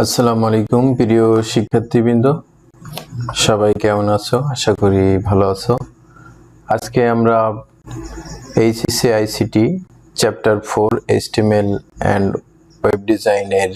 আসসালামু আলাইকুম, প্রিয় শিক্ষার্থীবৃন্দ। সবাই কেমন আছো? আশা করি ভালো আছো। আজকে আমরা HSC ICT chapter four, HTML and web ডিজাইনের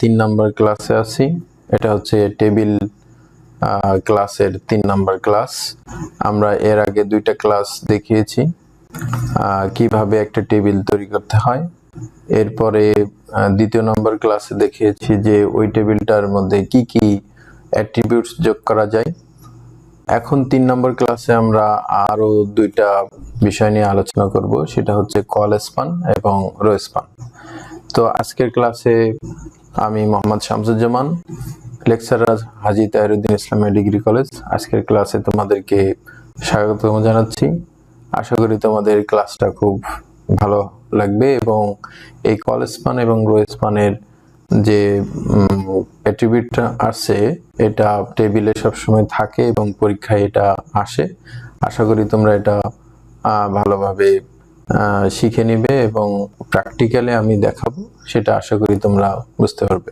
তিন নম্বর ক্লাসে আছি। এটা হচ্ছে টেবিল ক্লাসের তিন নম্বর ক্লাস। আমরা এর আগে দুইটা ক্লাস দেখিয়েছি কীভাবে একটা টেবিল তৈরি করতে হয়। এরপরে দ্বিতীয় নম্বর ক্লাসে দেখিয়েছি যে ওই টেবিলটার মধ্যে কি কি অ্যাট্রিবিউটস যোগ করা যায়। এখন তিন নম্বর ক্লাসে আমরা আরও দুইটা বিষয় নিয়ে আলোচনা করব, সেটা হচ্ছে কল স্পান এবং রো স্পান। তো আজকের ক্লাসে আমি Mohammad Shamsuzzaman, lecturer Haji Tahiruddin Islamia degree college. আজকের ক্লাসে তোমাদেরকে স্বাগতম জানাচ্ছি। আশা করি তোমাদের ক্লাসটা খুব ভালো লাগবে এবং এই কল স্পান এবং রো স্পানের যে অ্যাট্রিবিউটটা আসে, এটা টেবিলে সবসময় থাকে এবং পরীক্ষায় এটা আসে। আশা করি তোমরা এটা ভালোভাবে শিখে নিবে এবং প্র্যাকটিক্যালে আমি দেখাবো, সেটা আশা করি তোমরা বুঝতে পারবে।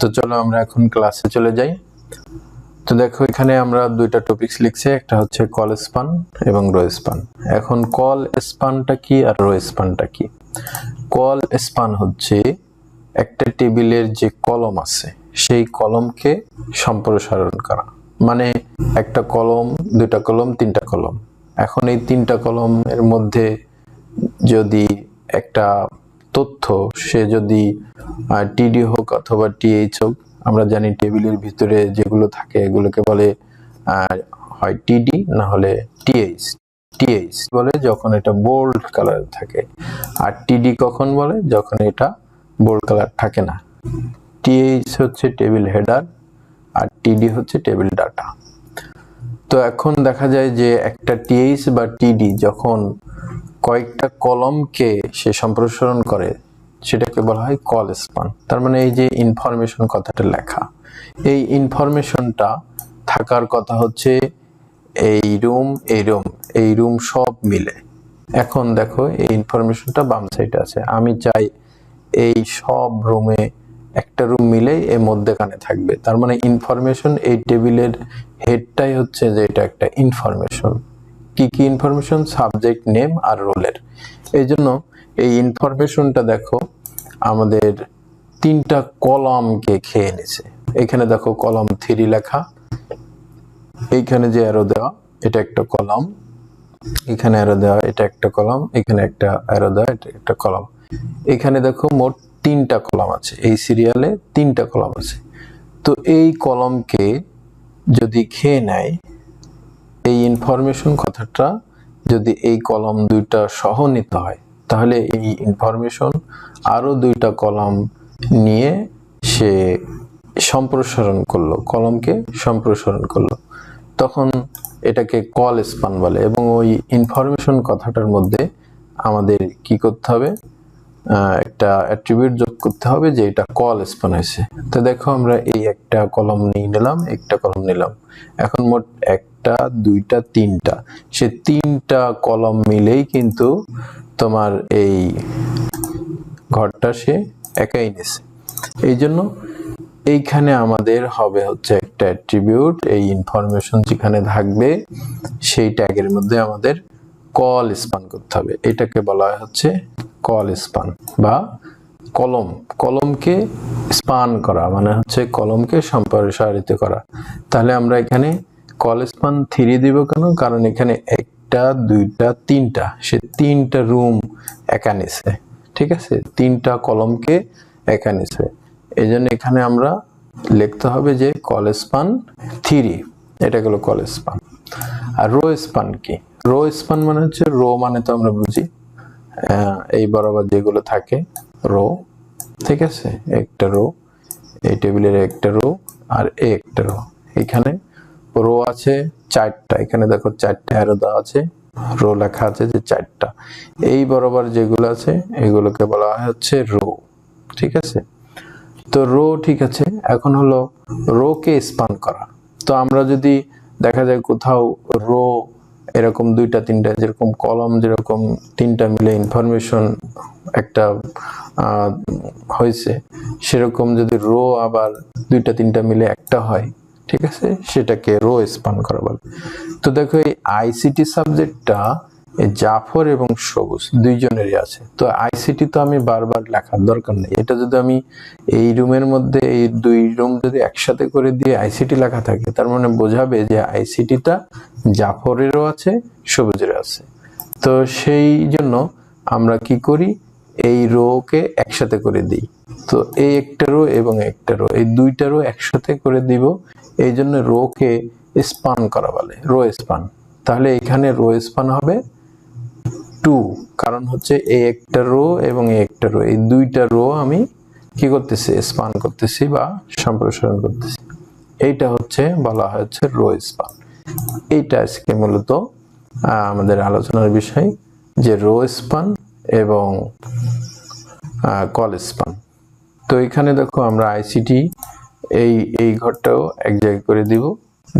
তো চলো আমরা এখন ক্লাসে চলে যাই। তো দেখো, এখানে আমরা দুইটা টপিকস লিখছি, একটা হচ্ছে কল স্পান এবং রো স্পান এখন কল স্পানটা কি আর রো স্পানটা কি? কল স্পান হচ্ছে একটা টেবিলের যে কলম আছে, সেই কলমকে সম্প্রসারণ করা। মানে একটা কলম, দুইটা কলম, তিনটা কলম। এখন এই তিনটা কলমের মধ্যে যদি একটা তথ্য, সে যদি টিডি হোক অথবা টিএইচ হোক আমরা জানি টেবিলের ভিতরে যেগুলো থাকে, এগুলোকে বলে হয় টিডি না হলে টিএইচ টিএইচ বলে যখন এটা বোল্ড কালার থাকে। আর টিডি কখন বলে? যখন এটা বোল্ড কালার থাকে না। টিএইচ হচ্ছে টেবিল হেডার আর টিডি হচ্ছে টেবিল ডাটা তো এখন দেখা যায় যে একটা টিএইচ বা টিডি যখন কয়েকটা কলমকে সে সম্প্রসারণ করে সেটাকে বলা হয় কল স্পান তার মানে এই যে ইনফরমেশন কথাটা লেখা, এই ইনফরমেশনটা থাকার কথা হচ্ছে এই রুম এই রুম এই রুম সব মিলে। এখন দেখো এই ইনফরমেশনটা বাম সাইডে আছে। আমি চাই এই সব রুমে একটা রুম মিলেই এর মধ্যেখানে থাকবে। তার মানে ইনফরমেশন এই টেবিলের হেডটাই হচ্ছে যে এটা একটা ইনফরমেশন কি কি ইনফরমেশন সাবজেক্ট নেম আর রোলের এই জন্য এই ইনফরমেশনটা দেখো আমাদের তিনটা কলামকে খেয়ে নিছে। এখানে দেখো কলাম থ্রি লেখা। এইখানে যে অ্যারো দেওয়া, এটা একটা কলাম। এখানে অ্যারো দেওয়া, এটা একটা কলাম। এখানে একটা অ্যারো দেওয়া, এটা একটা কলাম। এখানে দেখো মোট তিনটা কলাম আছে। এই সিরিয়ালে তিনটা কলাম আছে। তো এই কলমকে যদি খেয়ে নেয়, এই ইনফরমেশন কথাটা যদি এই কলম দুইটা সহ নিতে হয় তাহলে এই ইনফরমেশন আরও দুইটা কলাম নিয়ে সে সম্প্রসারণ করল কলমকে সম্প্রসারণ করল। তখন এটাকে কল স্পান বলে এবং ওই ইনফরমেশন কথাটার মধ্যে আমাদের কি করতে হবে? একটা অ্যাট্রিবিউট যোগ করতে হবে যে এটা কল স্পান হয়েছে। তো দেখো আমরা এই একটা কলম নিয়ে নিলাম, একটা কলম নিলাম। এখন মোট একটা, দুইটা, তিনটা। সে তিনটা কলম মিলেই কিন্তু তোমার এই ঘরটা সে একাই নিছে। এই জন্য এইখানে আমাদের হবে হচ্ছে একটা অ্যাট্রিবিউট এই ইনফরমেশন যেখানে থাকবে, সেই ট্যাগের মধ্যে আমাদের কল স্পান করতে হবে। এটাকে বলা হচ্ছে কল স্পান বা কলম। কলমকে স্পান করা মানে হচ্ছে কলমকে সম্প্রসারিত করা। তাহলে আমরা এখানে কল স্পান থ্রি দিব কেন? কারণ এখানে একটা, দুইটা, তিনটা। সে তিনটা রুম একা নিছে। ঠিক আছে? তিনটা কলমকে একা নিছে। এই জন্য এখানে আমরা লিখতে হবে যে কল স্পান থ্রি এটা গেল কল স্পান। আর রো স্পান কি? রো স্পান মানে হচ্ছে রো মানে তো আমরা বুঝি। এই বরাবর যেগুলো থাকে, রো, ঠিক আছে? একটা রো, এই টেবিলের একটা রো, আর এই একটা রো। এখানে রো আছে চারটা। এখানে দেখো চারটা অ্যারো দেওয়া আছে। রো লেখা আছে যে চারটা। এই বরাবর যেগুলো আছে, এগুলোকে বলা হয় হচ্ছে রো, ঠিক আছে? তো রো ঠিক আছে, এখন হলো রো কে স্পান করা। তো আমরা যদি দেখা যায় কোথাও রো এরকম দুইটা, তিনটা, যেরকম কলম, যেরকম তিনটা মিলে ইনফরমেশন একটা হয়েছে, সেরকম যদি রো আবার দুইটা, তিনটা মিলে একটা হয়, ঠিক আছে? সেটাকে রো স্পান করা বলে। তো দেখো এই আইসিটি সাবজেক্টটা জাফর এবং সবুজ, দুইজনেরই আছে। তো আইসিটি তো আমি বারবার লেখার দরকার নেই। এটা যদি আমি এই রুমের মধ্যে, এই দুই রুম যদি একসাথে করে দিয়ে আইসিটি লেখা থাকে, তার মানে বোঝাবে যে আইসিটিটা জাফরেরও আছে, সবুজেরও আছে। তো সেই জন্য আমরা কি করি? এই রোকে একসাথে করে দিই। তো এই একটা রো এবং একটা রো, এই দুইটা রো একসাথে করে দিব। এই জন্য রোকে স্পান করা বলে, রো স্পান। তাহলে এখানে রো স্পান হবে টু কারণ হচ্ছে এই একটা রো এবং এই একটা রো এই দুইটা রো আমি কি করতেছি? স্পান করতেছি বা সম্প্রসারণ করতেছি। এইটা হচ্ছে, বলা হচ্ছে রো স্পান এইটা আজকে মূলত আমাদের আলোচনার বিষয়, যে রো স্পান এবং কল স্পান তো এখানে দেখো আমরা আইসিটি এই এই ঘরটাও এক জায়গায় করে দিব।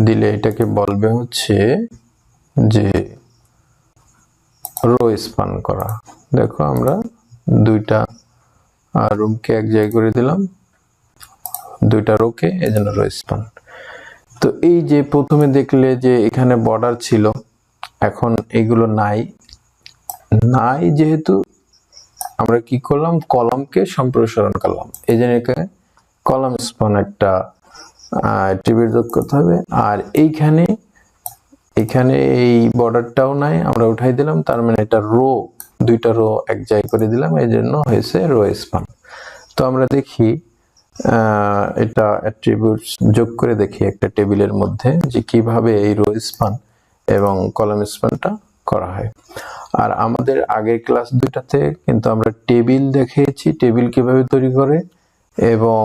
দিলে এটাকে বলবে হচ্ছে যে রো স্পান করা। দেখো আমরা দুইটা রুমকে এক জায়গায় করে দিলাম। দুইটা রোকে এই জন্য রো স্পান তো এই যে প্রথমে দেখলে যে এখানে বর্ডার ছিল, এখন এগুলো নাই। নাই যেহেতু আমরা কি করলাম? কলমকে সম্প্রসারণ করলাম। এই জন্য কলম স্পান একটা ট্রিবিউট যোগ করতে হবে। আর এইখানে এখানে এই বর্ডারটাও নাই, আমরা উঠাই দিলাম, তার মানে এটা রো দুইটা রো এক জায়গায় করে দিলাম, এই জন্য হয়েছে রো স্পান তো আমরা দেখি এটা অ্যাট্রিবিউটস যোগ করে দেখি একটা টেবিলের মধ্যে, যে কীভাবে এই রো স্পান এবং কলাম স্পানটা করা হয়। আর আমাদের আগের ক্লাস দুইটাতে কিন্তু আমরা টেবিল দেখিয়েছি টেবিল কীভাবে তৈরি করে, এবং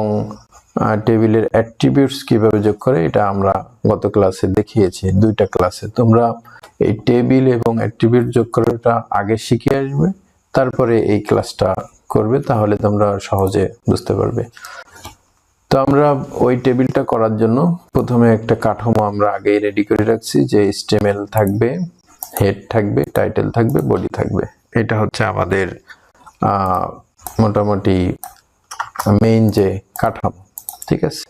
টেবিলের অ্যাট্রিবিউটস কীভাবে যোগ করে, এটা আমরা গত ক্লাসে দেখিয়েছি, দুইটা ক্লাসে। তোমরা এই টেবিল এবং অ্যাট্রিবিউট যোগ করাটা আগে শিখে আসবে, তারপরে এই ক্লাসটা করবে, তাহলে তোমরা সহজে বুঝতে পারবে। তো আমরা ওই টেবিলটা করার জন্য প্রথমে একটা কাঠামো আমরা আগেই রেডি করে রাখছি, যে স্টেমেল থাকবে হেড থাকবে টাইটেল থাকবে বডি থাকবে। এটা হচ্ছে আমাদের মোটামুটি মেইন যে কাঠামো। ঠিক আছে?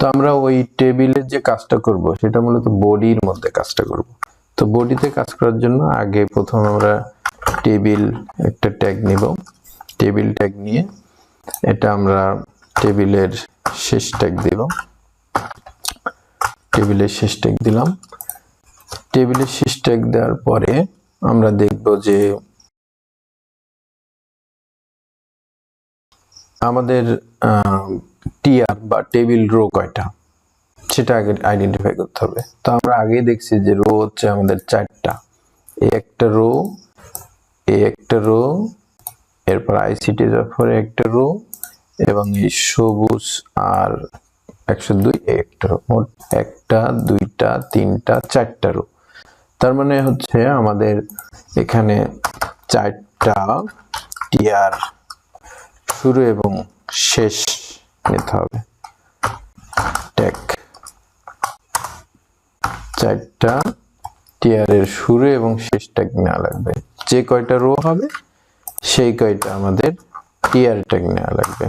তো আমরা ওই টেবিলের যে কাজটা করব, সেটা মূলত বডির মধ্যে কাজটা করব। তো বডিতে কাজ করার জন্য আগে প্রথম আমরা টেবিল একটা ট্যাগ নিব। টেবিল ট্যাগ নিয়ে এটা আমরা টেবিলের শেষ ট্যাগ দিব। টেবিলের শেষ ট্যাগ দিলাম। টেবিলের শেষ ট্যাগ দেওয়ার পরে আমরা দেখব যে আমাদের টিআর বা টেবিল রো কয়টা? সেটা আগে আইডেন্টিফাই করতে হবে। তো আমরা আগেই দেখছি যে রো হচ্ছে আমাদের চারটা। এই একটা রো এই একটা রো, এরপর আইসিটি জাফর একটা রো, এবং এই সবুজ আর একশো দুই একটা রো। মোট একটা, দুইটা, তিনটা, চারটা রো। তার মানে হচ্ছে আমাদের এখানে চারটা টিআর শুরু এবং শেষ নিতে হবে। ট্যাগ চারটা টিয়ারের শুরু এবং শেষ ট্যাগ নেওয়া লাগবে। যে কয়টা রো হবে, সেই কয়টা আমাদের টিয়ার ট্যাগ নেওয়া লাগবে।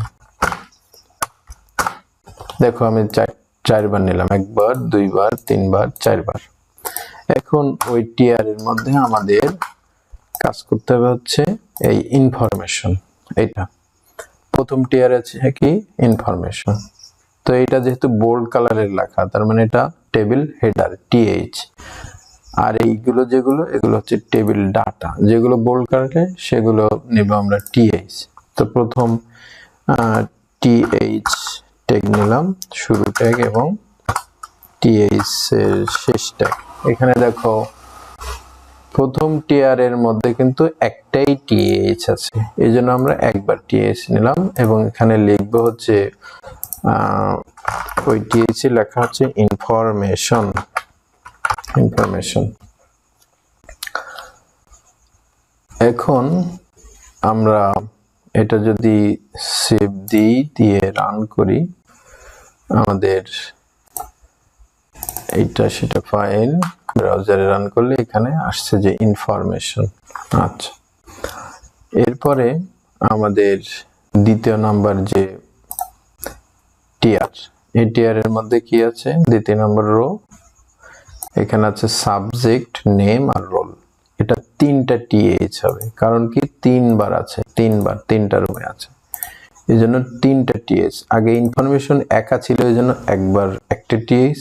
দেখো, আমি চার, চারবার নিলাম। একবার, দুইবার, তিনবার, চারবার। এখন ওই টিয়ারের মধ্যে আমাদের কাজ করতে হবে হচ্ছে এই ইনফরমেশন এইটা। প্রথম টিয়ার আছে কি ইনফরমেশন তো এটা যেহেতু বোল্ড কালারের লেখা, তার মানে এটা টেবিল হেডার টিএইচ আর এইগুলো যেগুলো, এগুলো হচ্ছে টেবিল ডাটা যেগুলো বোল্ড কালারে সেগুলো নেব আমরা টিএইচ তো প্রথম টিএইচ ট্যাগ নিলাম, শুরু ট্যাগ এবং টিএইচ এর শেষ ট্যাগ এখানে দেখো প্রথম টিয়ার এর মধ্যে কিন্তু একটাই টিএইচ আছে। এই জন্য আমরা একবার টিএইচ নিলাম এবং এখানে লিখব হচ্ছে ওই টিএইচ লেখা হচ্ছে ইনফরমেশন ইনফরমেশন এখন আমরা এটা যদি সেভ দিই, দিয়ে রান করি, আমাদের এইটা সেটা ফাইল ব্রাউজারে রান করলে এখানে আসছে যে ইনফরমেশন আচ্ছা। এরপরে আমাদের দ্বিতীয় নাম্বার যে টিআর এই টিআর এর মধ্যে কি আছে? দ্বিতীয় নাম্বার রো এখানে আছে সাবজেক্ট নেম আর রোল এটা তিনটা টিএইচ হবে। কারণ কি? তিনবার আছে, তিনবার, তিনটা রুমে আছে। এই জন্য তিনটা টিএইচ আগে ইনফরমেশন একা ছিল এই জন্য একবার একটা টিএইচ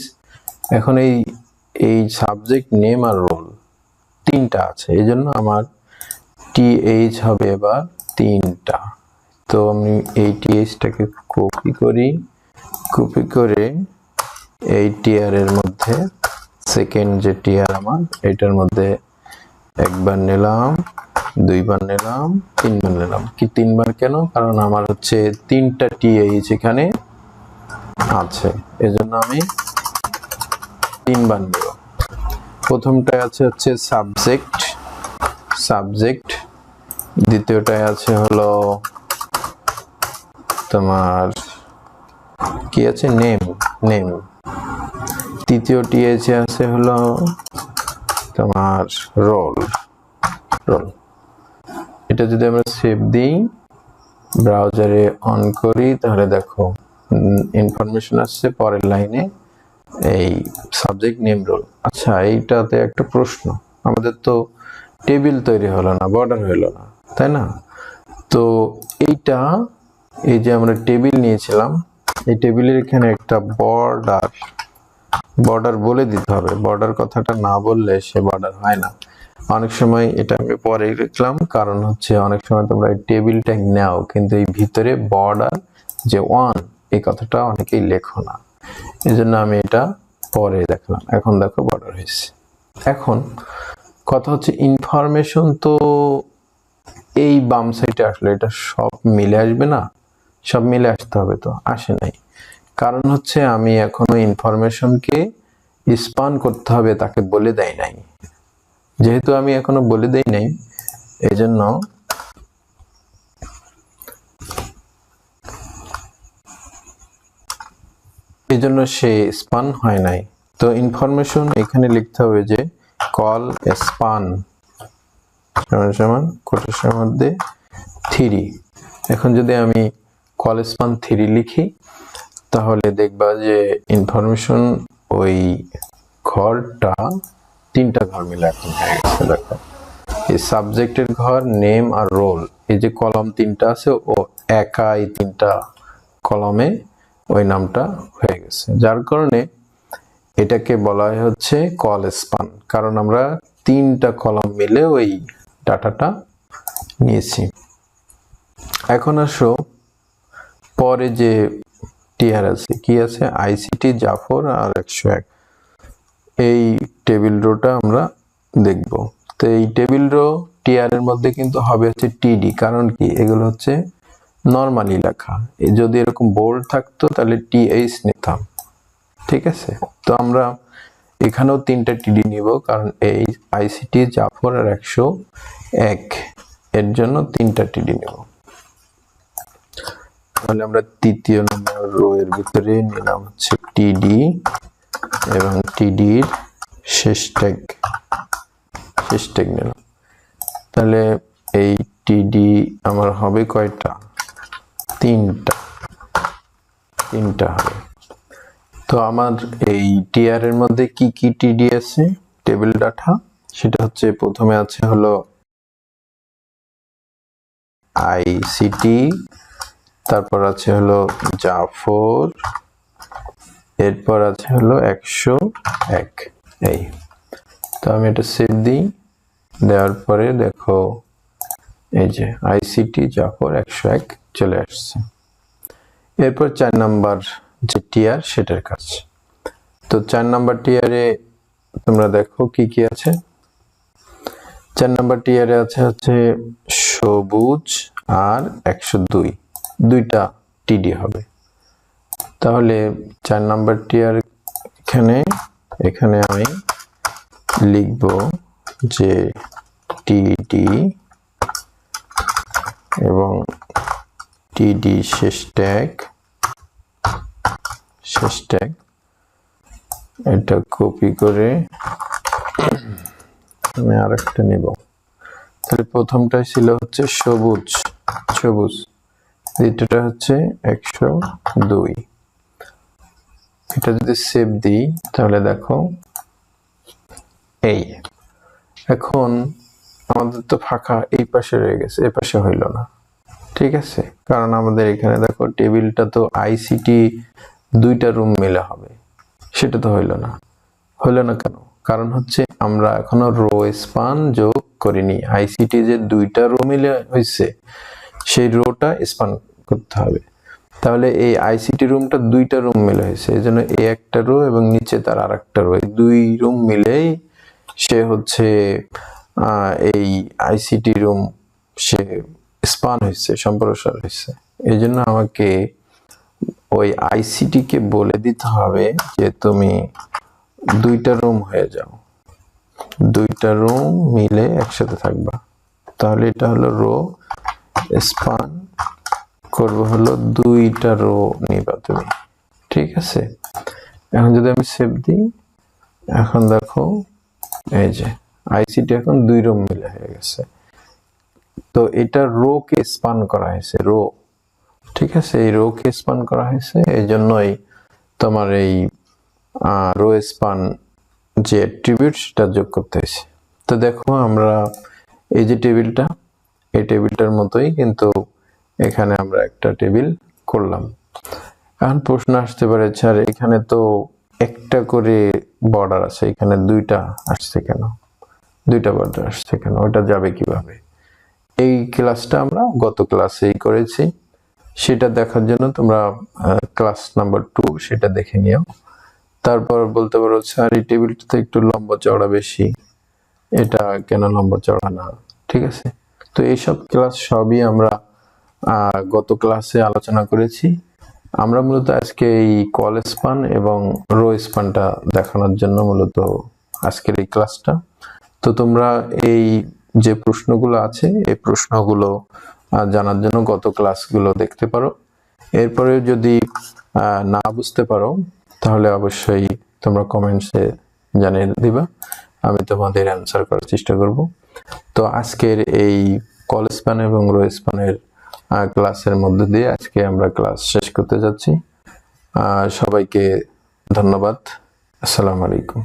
এখন এই এই সাবজেক্ট নেম আর রোল তিনটা আছে এই জন্য আমার টিএইচ হবে এবার তিনটা। তো আমি এই টিএইচটাকে কপি করি কপি করে এই টিআর এর মধ্যে সেকেন্ড যে টিআর আমার, এটার মধ্যে একবার নিলাম, দুইবার নিলাম, তিনবার নিলাম। কি তিনবার কেন? কারণ আমার হচ্ছে তিনটা টিএইচ এখানে আছে। এজন্য আমি তিনবার নেব প্রথমটায় আছে হচ্ছে সাবজেক্ট সাবজেক্ট দ্বিতীয়টায় আছে হলো তোমার কি আছে? নেম নেম তৃতীয়টি এসে আছে হলো তোমার রোল রোল এটা যদি আমরা সেভ দিই ব্রাউজারে অন করি, তাহলে দেখো ইনফরমেশন আসছে পরের লাইনে এই সাবজেক্ট নেম রোল আচ্ছা এইটাতে একটা প্রশ্ন। আমাদের তো টেবিল তৈরি হলো না, বর্ডার হলো না, তাই না? তো এইটা, এই যে আমরা টেবিল নিয়েছিলাম, এই টেবিলের এখানে একটা বর্ডার বর্ডার বলে দিতে হবে। বর্ডার কথাটা না বললে সে বর্ডার হয় না। অনেক সময় এটা আমি পরে লিখলাম কারণ হচ্ছে অনেক সময় তোমরা এই টেবিল ট্যাগ নাও, কিন্তু এই ভিতরে বর্ডার যে ওয়ান এই কথাটা অনেকেই লেখো না। এই আমি এটা পরে দেখলাম। এখন দেখো বর্ডার হয়েছে। এখন কথা হচ্ছে ইনফরমেশন তো এই বাম সাইডে আসলে এটা সব মিলে আসবে না? সব মিলে আসতে হবে তো, আসে নাই। কারণ হচ্ছে আমি এখনও ইনফরমেশনকে স্পান করতে হবে তাকে বলে দেয় নাই। যেহেতু আমি এখনও বলে দেই নাই এই জন্য এই জন্য সে স্পান হয় নাই। তো ইনফরমেশন এখানে লিখতে হবে যে কল স্পান। সমান কোটেশনের মধ্যে থ্রি। এখন যদি আমি কল স্পান থ্রি লিখি, তাহলে দেখবা যে ইনফরমেশন ওই ঘরটা তিনটা ঘর মিলে এখন হয়ে গেছে, দেখো। এই সাবজেক্টের ঘর নেম আর রোল এই যে কলম তিনটা আছে, ও একা এই তিনটা কলমে ওই নামটা হয়ে গেছে। যার কারণে এটাকে বলা হচ্ছে কল স্পান। কারণ আমরা তিনটা কলম মিলে ওই ডাটাটা নিয়েছি। এখন আসো পরে যে টিআর আছে, কি আছে? আইসিটি, জাফর আর একশো এক। এই টেবিল রোটা আমরা দেখব। তো এই টেবিল রো টিআর এর মধ্যে কিন্তু হবে হচ্ছে টিডি। কারণ কি? এগুলো হচ্ছে নর্মালি লেখা। যদি এরকম বোল্ড থাকতো, তাহলে টিএইচ নিতাম। ঠিক আছে? তো আমরা এখানেও তিনটা টিডি নিব, কারণ এই আইসিটি জাফর আর একশো এক। এর জন্য তিনটা টিডি নেব। তাহলে আমরা তৃতীয় নম্বর রো এর ভিতরে নিলাম হচ্ছে টিডি এবং টিডির শেষ ট্যাগ শেষ ট্যাগ নিলাম। তাহলে এই টিডি আমার হবে কয়টা? তিনটা। তিনটা হবে। তো আমার এই টিআর এর মধ্যে কি কি টিডি আছে টেবিল ডাটা সেটা হচ্ছে প্রথমে আছে হলো আইসিটি তারপর আছে হলো জাফর এরপর আছে হলো একশো এক। এই। তো আমি এটা সেভ দিই। দেওয়ার পরে দেখো, এই যে আইসিটি জাফর একশো এক। চলে আসছে। এরপর চার নাম্বার যে টিয়ার, সেটার কাজ। তো চার নাম্বার টিয়ারে তোমরা দেখো কি কি আছে। চার নাম্বার টিয়ারে আছে হচ্ছে সবুজ আর একশো দুই। দুইটা টিডি হবে। তাহলে চার নাম্বার টিয়ার এখানে এখানে আমি লিখব যে টিডি এবং টিডি শেষ ট্যাগ শেষ ট্যাগ এটা কপি করে আমি আর একটা নিব। তাহলে প্রথমটাই ছিল হচ্ছে সবুজ সবুজ। দ্বিতীয়টা হচ্ছে একশো দুই। এটা যদি সেভ দিই, তাহলে দেখো এই। এখন আমাদের তো ফাঁকা, এই পাশে রয়ে গেছে, এ পাশে হইল না। ঠিক আছে? কারণ আমাদের এখানে দেখো টেবিলটা তো আইসিটি দুইটা রুম মিলে হবে। সেটা তো হইল না। হইল না কেন? কারণ হচ্ছে আমরা এখনও রো স্পান যোগ করিনি। আইসিটি যে দুইটা রো মিলে হয়েছে সেই রোটা স্পান করতে হবে। তাহলে এই আইসিটি রুমটা দুইটা রুম মিলে হয়েছে এই জন্য এই একটা রো এবং নিচে তার আর একটা রো এই দুই রুম মিলেই সে হচ্ছে এই আইসিটি রুম সে স্পান হয়েছে সম্প্রসার হয়েছে এই জন্য আমাকে ওই আইসিটি কে বলে দিতে হবে যে তুমি দুইটা রুম হয়ে যাও। দুইটা রুম মিলে একসাথে থাকবা। তাহলে এটা হলো রো স্পান করব হলো দুইটা রো নিবা তুমি। ঠিক আছে? এখন যদি আমি সেভ দিই, এখন দেখো, এই যে আইসিটি এখন দুই রুম মিলে হয়ে গেছে। তো এটা রো কে স্পান করা হয়েছে, রো। ঠিক আছে? এই রো কে স্পান করা হয়েছে এই জন্যই তোমার এই রো স্পান যে ট্রিবিউট সেটা যোগ করতে হয়েছে। তো দেখো আমরা এই যে টেবিলটা, এই টেবিলটার মতোই কিন্তু এখানে আমরা একটা টেবিল করলাম। এখন প্রশ্ন আসতে পারে, স্যার, এখানে তো একটা করে বর্ডার আছে, এখানে দুইটা আসছে কেন? দুইটা বর্ডার আসছে কেন? ওটা যাবে কীভাবে? এই ক্লাসটা আমরা গত ক্লাসেই করেছি। সেটা দেখার জন্য তোমরা ক্লাস নাম্বার টু সেটা দেখে নিও। তারপর বলতে পারো স্যার এই টেবিলটা তো একটু লম্বা চওড়া বেশি। এটা কেন লম্বা চওড়া না? ঠিক আছে? তো এইসব ক্লাস সবই আমরা গত ক্লাসে আলোচনা করেছি। আমরা মূলত আজকে এই কল স্পান এবং রো স্পানটা দেখানোর জন্য মূলত আজকের এই ক্লাসটা তো তোমরা এই যে প্রশ্নগুলো আছে, এই প্রশ্নগুলো জানার জন্য গত ক্লাসগুলো দেখতে পারো। এরপরে যদি না বুঝতে পারো, তাহলে অবশ্যই তোমরা কমেন্টসে জানিয়ে দিবা। আমি তোমাদের অ্যান্সার করার চেষ্টা করব। তো আজকের এই কল স্প্যান এবং রো স্প্যানের ক্লাসের মধ্য দিয়ে আজকে আমরা ক্লাস শেষ করতে যাচ্ছি। সবাইকে ধন্যবাদ। আসসালামু আলাইকুম।